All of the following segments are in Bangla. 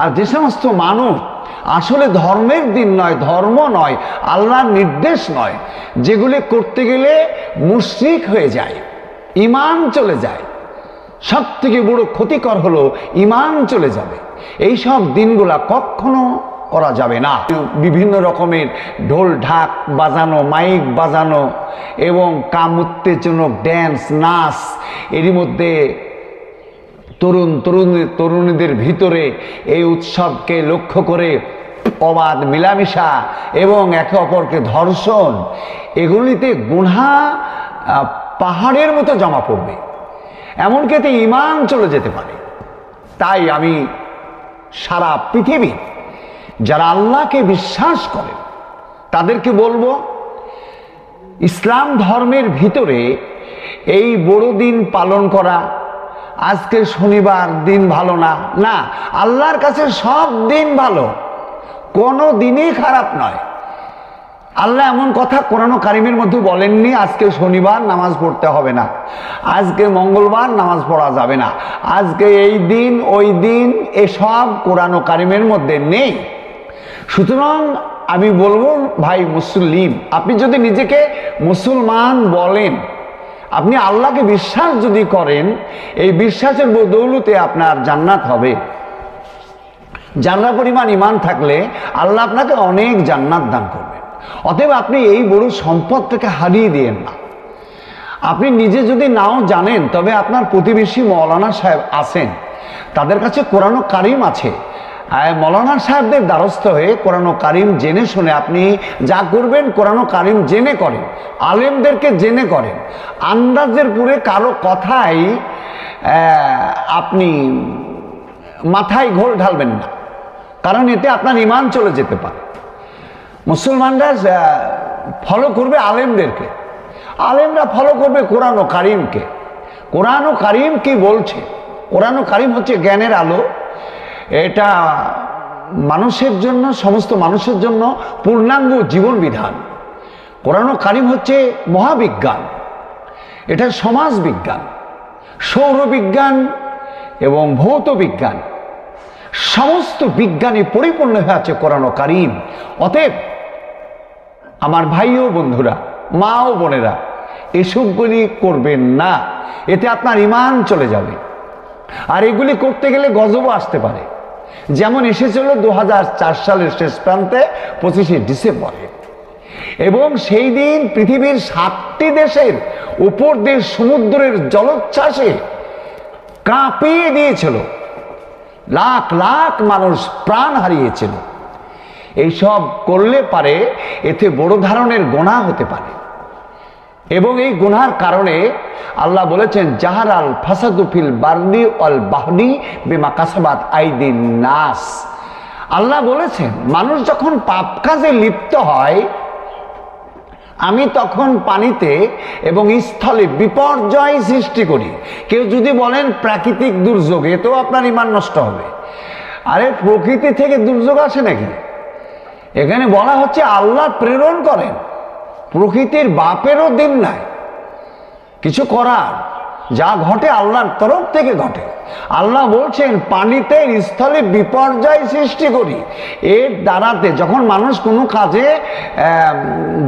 আর যে সমস্ত মানুষ আসলে ধর্মের দিন নয়, ধর্ম নয়, আল্লাহর নির্দেশ নয়, যেগুলি করতে গেলে মুশরিক হয়ে যায় ইমান চলে যায়। সব থেকে বড় ক্ষতিকর হলো ইমান চলে যাবে। এই সব দিনগুলা কখনো করা যাবে না। বিভিন্ন রকমের ঢোল ঢাক বাজানো, মাইক বাজানো এবং কাম উত্তেজনক ড্যান্স নাচ, এরই মধ্যে তরুণ তরুণী তরুণীদের ভিতরে এই উৎসবকে লক্ষ্য করে অবাধ মিলামিশা এবং একে অপরকে ধর্ষণ, এগুলিতে গুণা পাহাড়ের মতো জমা পড়বে। এমনকি এতে ইমান চলে যেতে পারে। তাই আমি সারা পৃথিবী যারা আল্লাহকে বিশ্বাস করে, তাদেরকে বলব, ইসলাম ধর্মের ভিতরে এই বড়দিন পালন করা আজকে শনিবার, দিন ভালো না। না, আল্লাহর কাছে সব দিন ভালো। কোনো দিনই খারাপ নয়। আল্লাহ এমন কথা কোরআন কারিমের মধ্যে বলেননি, আজকে শনিবার নামাজ পড়তে হবে না। আজকে মঙ্গলবার নামাজ পড়া যাবে না। আজকে এই দিন, ওই দিন, এসব কোরআন কারিমের মধ্যে নেই। সুতরাং আমি বলব, ভাই মুসলিম, আপনি যদি নিজেকে মুসলমান বলেন আপনি আল্লাহকে বিশ্বাস যদি করেন, এই বিশ্বাসের বদৌলতে আপনার জান্নাত হবে। জান্নার পরিমাণ ইমান থাকলে আল্লাহ আপনাকে অনেক জান্নাত দান করবেন। অতএব আপনি এই বড় সম্পদটাকে হারিয়ে দিয়েন না। আপনি নিজে যদি নাও জানেন, তবে আপনার প্রতিবেশী মৌলানা সাহেব আছেন, তাদের কাছে কোরআন কারিম আছে। মৌলানা সাহেবদের দ্বারস্থ হয়ে কোরআন কারিম জেনে শুনে আপনি যা করবেন কোরআন কারিম জেনে করেন, আলেমদেরকে জেনে করেন। আন্দাজের পুরে কারও কথাই আপনি মাথায় ঘোল ঢালবেন না, কারণ এতে আপনার ইমান চলে যেতে পারে। মুসলমানরা ফলো করবে আলেমদেরকে, আলেমরা ফলো করবে কোরআন ও কারিমকে। কোরআন ও কারিম কি বলছে? কোরআন ও কারিম হচ্ছে জ্ঞানের আলো এটা মানুষের জন্য, সমস্ত মানুষের জন্য পূর্ণাঙ্গ জীবন বিধান কোরআন কারিম হচ্ছে মহাবিজ্ঞান। এটা সমাজ বিজ্ঞান সৌরবিজ্ঞান এবং ভৌত বিজ্ঞান সমস্ত বিজ্ঞানে পরিপূর্ণ হয়ে আছে কোরআন কারিম। অতএব আমার ভাই ও বন্ধুরা, মা ও বোনেরা এসবগুলি করবেন না। এতে আপনার ইমান চলে যাবে। আর এগুলি করতে গেলে গজবও আসতে পারে। যেমন এসেছিল দু হাজার চার সালের শেষ প্রান্তে, পঁচিশে ডিসেম্বরে। এবং সেই দিন পৃথিবীর সাতটি দেশের উপর দেশ সমুদ্রের জলোচ্ছ্বাসে কাঁপিয়ে দিয়েছিল। লাখ লাখ মানুষ প্রাণ হারিয়েছিল। এইসব করলে পারে, এতে বড় ধরনের গোনা হতে পারে। এবং এই গুনার কারণে আল্লাহ বলেছেন জাহার আল ফাসাদুফিল বার্দি অল বাহনি বেমা কাসাবাত আইদিন নাস। আল্লাহ বলেছেন, মানুষ যখন পাপ কাজে লিপ্ত হয়, আমি তখন পানিতে এবং স্থলে বিপর্যয় সৃষ্টি করি। কেউ যদি বলেন, প্রাকৃতিক দুর্যোগ এতেও আপনার ইমান নষ্ট হবে। আরে, প্রকৃতি থেকে দুর্যোগ আসে নাকি? এখানে বলা হচ্ছে, আল্লাহ প্রেরণ করেন। প্রকৃতির বাপেরও দিন নাই। কিছু করার, যা ঘটে আল্লাহর তরফ থেকে ঘটে। আল্লাহ বলছেন, পানিতে স্থলে বিপর্যয় সৃষ্টি করি। এর দ্বারাতে যখন মানুষ কোনো কাজে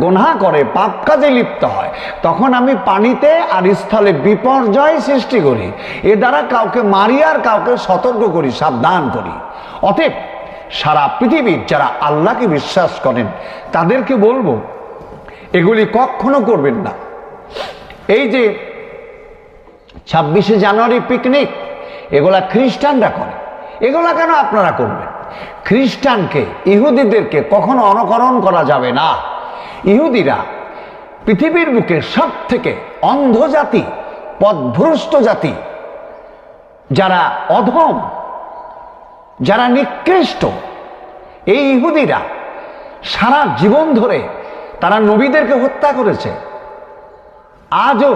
গোনা করে, পাপ কাজে লিপ্ত হয়, তখন আমি পানিতে আর স্থলে বিপর্যয় সৃষ্টি করি। এ দ্বারা কাউকে মারি আর কাউকে সতর্ক করি, সাবধান করি। অতএব সারা পৃথিবীর যারা আল্লাহকে বিশ্বাস করেন, তাদেরকে বলব এগুলি কখনো করবেন না। এই যে ছাব্বিশে জানুয়ারি পিকনিক, এগুলা খ্রিস্টানরা করে। এগুলা কেন আপনারা করবেন? খ্রিস্টানকে, ইহুদিদেরকে কখনো অনুকরণ করা যাবে না। ইহুদিরা পৃথিবীর বুকে সব থেকে অন্ধ জাতি পদভ্রষ্ট জাতি, যারা অধম, যারা নিকৃষ্ট, এই ইহুদিরা সারা জীবন ধরে তারা নবীদেরকে হত্যা করেছে। আজও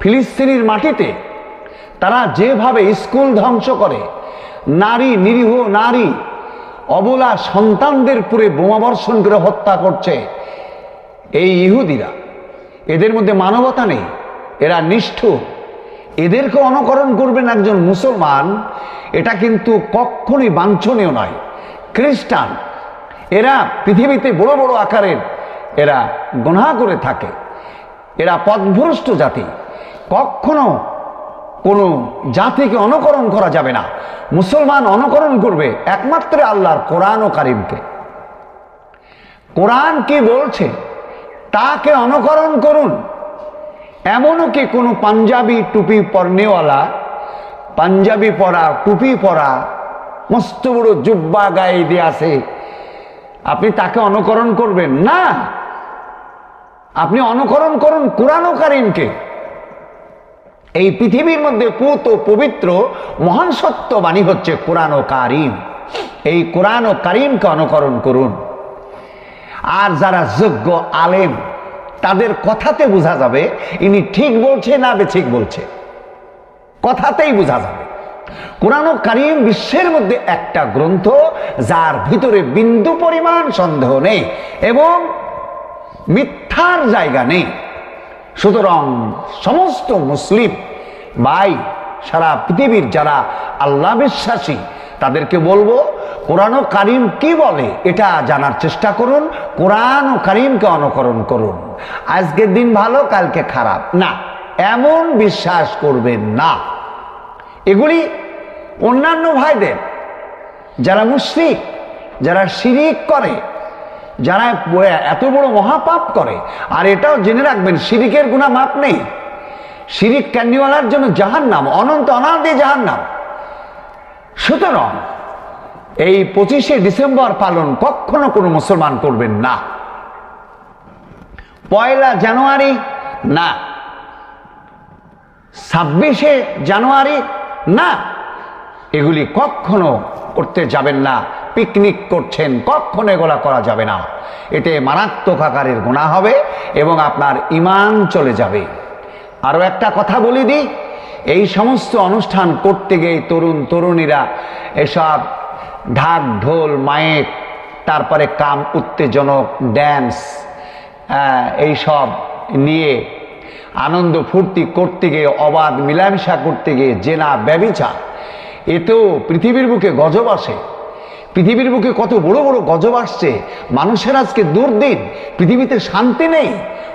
ফিলিস্তিনির মাটিতে তারা যেভাবে স্কুল ধ্বংস করে, নারী, নিরীহ নারী, অবলা সন্তানদের পুরে বোমাবর্ষণ করে হত্যা করছে এই ইহুদিরা। এদের মধ্যে মানবতা নেই, এরা নিষ্ঠুর। এদেরকে অনুকরণ করবেন একজন মুসলমান, এটা কিন্তু কখনই বাঞ্ছনীয় নয়। খ্রিস্টান, এরা পৃথিবীতে বড় বড় আকারের এরা গুনাহ করে থাকে। এরা পথভ্রষ্ট জাতি। কখনো কোনো জাতিকে অনুকরণ করা যাবে না। মুসলমান অনুকরণ করবে একমাত্র আল্লাহর কোরআন ও কারিমকে। কোরআন কি বলছে? তাকে অনুকরণ করুন। এমনও কি কোনো পাঞ্জাবি টুপি পরনেওয়ালা, পাঞ্জাবি পরা, টুপি পরা, মস্ত বড় জুব্বা গায়ে দিয়ে আছে, আপনি তাকে অনুকরণ করবেন? না! আপনি অনুকরণ করুন কোরআন কারিমকে এই পৃথিবীর মধ্যে পুত ও পবিত্র মহান সত্যবাণী হচ্ছে কোরআন ও কারিম এই কোরআন ও কারিমকে অনুকরণ করুন। আর যারা যোগ্য আলেম, তাদের কথাতে বোঝা যাবে, ইনি ঠিক বলছে না বে ঠিক বলছে। কথাতেই বোঝা যাবে। কোরআন কারিম বিশ্বের মধ্যে একটা গ্রন্থ, যার ভিতরে বিন্দু পরিমাণ সন্দেহ নেই এবং মিথ্যার জায়গা নেই। সুতরাং সমস্ত মুসলিম ভাই, সারা পৃথিবীর যারা আল্লাহ বিশ্বাসী, তাদেরকে বলব, কোরআন কারিম কি বলে এটা জানার চেষ্টা করুন, কোরআন ও কারিমকে অনুকরণ করুন। আজকের দিন ভালো, কালকে খারাপ। না, এমন বিশ্বাস করবেন না। এগুলি অন্যান্য ভাইদের, যারা মুশরিক, যারা শিরিক করে যারা এত বড় মহাপাপ করে, আর এটাও জেনে রাখবেন, শিরিকের গুণা মাপ নেই। শিরিক ক্যান্ডিওয়ালার জন্য জাহান নাম অনন্ত অনাদি জাহান নাম সুতরাং এই পঁচিশে ডিসেম্বর পালন কখনো কোনো মুসলমান করবেন না। পয়লা জানুয়ারি, না। ছাব্বিশে জানুয়ারি, না। এগুলি কখনো করতে যাবেন না, পিকনিক করছেন, কখনো এগুলা করা যাবে না। এতে মারাত্মক আকারের গুণা হবে এবং আপনার ইমান চলে যাবে। আরও একটা কথা বলি দিই, এই সমস্ত অনুষ্ঠান করতে গিয়ে তরুণ তরুণীরা এসব ঢাক, ঢোল মায়েক তারপরে কাম, উত্তেজনক ড্যান্স এইসব নিয়ে আনন্দ ফুর্তি করতে গিয়ে, অবাধ মিলামিশা করতে গিয়ে, জেনা ব্যবিচা এতেও পৃথিবীর বুকে গজব আসে। পৃথিবীর বুকে কত বড় বড় গজব আসছে। মানুষের আজকে দুর্দিন, পৃথিবীতে শান্তি নেই,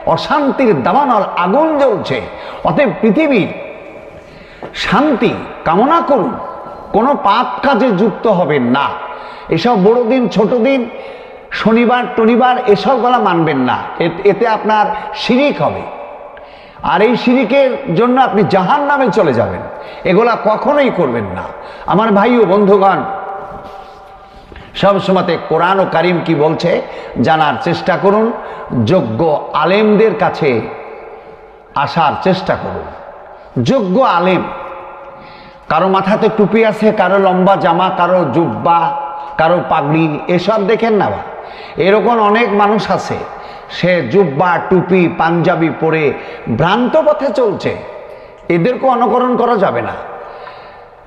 অশান্তির দাবানল আগুন জ্বলছে। অতএব পৃথিবীর শান্তি কামনা করুন, কোনো পাপ কাজে যুক্ত হবেন না। এসব বড় দিন, ছোট দিন, শনিবার, টনিবার এসব গলা মানবেন না। এতে আপনার শিরিক হবে। আর এই শিরিকের জন্য আপনি জাহান নামে চলে যাবেন। এগুলা কখনোই করবেন না। আমার ভাই ও বন্ধুগণ সবসময়তে কোরআন ও কারিম কি বলছে জানার চেষ্টা করুন, যোগ্য আলেমদের কাছে আসার চেষ্টা করুন। যোগ্য আলেম, কারও মাথাতে টুপি আছে, কারও লম্বা জামা, কারও জুব্বা, কারও পাগড়ি, এসব দেখেন না এরকম অনেক মানুষ আছে সে জুব্বা, টুপি, পাঞ্জাবি পরে ভ্রান্ত পথে চলছে। এদেরকে অনুকরণ করা যাবে না।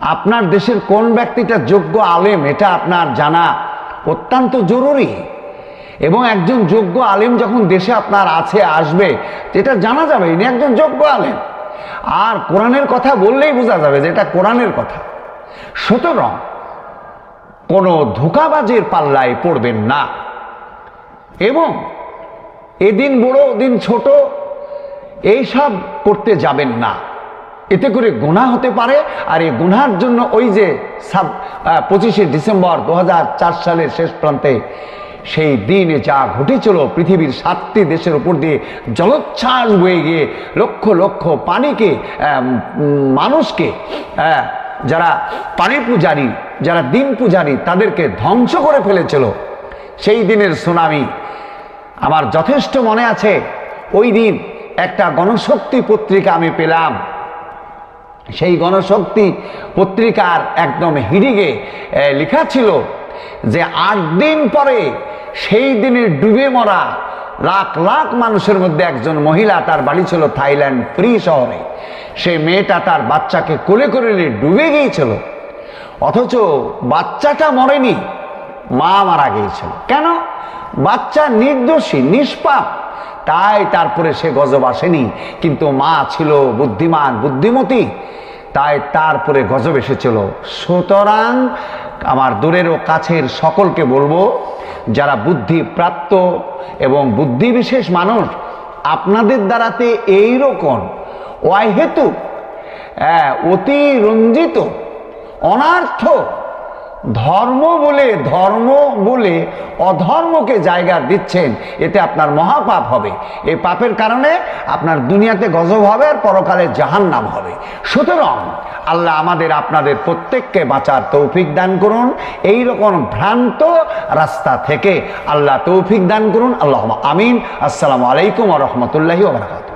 আপনার দেশের কোন ব্যক্তিটা যোগ্য আলেম, এটা আপনার জানা অত্যন্ত জরুরি। এবং একজন যোগ্য আলেম যখন দেশে আপনার আছে, আসবে, এটা জানা যাবে, ইনি একজন যোগ্য আলেম। আর কোরআনের কথা বললেই বোঝা যাবে যে এটা কোরআনের কথা। সুতরাং কোনো ধোকাবাজের পাল্লায় পড়বেন না। এবং এদিন বড়, দিন ছোট এইসব করতে যাবেন না। এতে করে গুণা হতে পারে, আর এই গুনার জন্য ওই যে সাব পঁচিশে ডিসেম্বর দু হাজার চার সালের শেষ প্রান্তে সেই দিনে যা ঘটেছিল, পৃথিবীর সাতটি দেশের উপর দিয়ে জলোচ্ছ্বাস বয়ে গিয়ে লক্ষ লক্ষ পানিকে মানুষকে যারা পানি পূজারী, যারা দিন পূজারী, তাদেরকে ধ্বংস করে ফেলেছিল। সেই দিনের সুনামি আমার যথেষ্ট মনে আছে, ওই দিন একটা গণশক্তি পত্রিকা আমি পেলাম। সেই গণশক্তি পত্রিকার একদম হিডিগে লেখা ছিল যে আট দিন পরে সেই দিনের ডুবে মরা লাখ লাখ মানুষের মধ্যে একজন মহিলা তার বাড়ি ছিল থাইল্যান্ড ফ্রি শহরে। সেই মেয়েটা তার বাচ্চাকে কোলে করে ডুবে গিয়েছিল। অথচ বাচ্চাটা মরেনি, মা মারা গিয়েছিল। কেন? বাচ্চা নির্দোষী, নিষ্পাপ। তাই তারপরে সে গজব আসেনি। কিন্তু মা ছিল বুদ্ধিমান, বুদ্ধিমতী। তাই তারপরে গজব এসেছিল। সুতরাং আমার দূরের ও কাছের সকলকে বলব, যারা বুদ্ধি প্রাপ্ত এবং বুদ্ধিবিশেষ মানুষ, আপনাদের দ্বারাতে এই রকম হেতু অতি রঞ্জিত অনার্থ ধর্ম বলে ধর্ম বলে অধর্মকে জায়গা দিচ্ছেন, এতে আপনার মহাপাপ হবে। এই পাপের কারণে আপনার দুনিয়াতে গজব হবে আর পরকালে জাহান্নাম হবে। সুতরাং আল্লাহ আমাদের, আপনাদের প্রত্যেককে বাঁচার তৌফিক দান করুন। এই রকম ভ্রান্ত রাস্তা থেকে আল্লাহ তৌফিক দান করুন। আল্লাহ আমিন। আসসালামু আলাইকুম রহমতুল্লাহি ওবরাকাত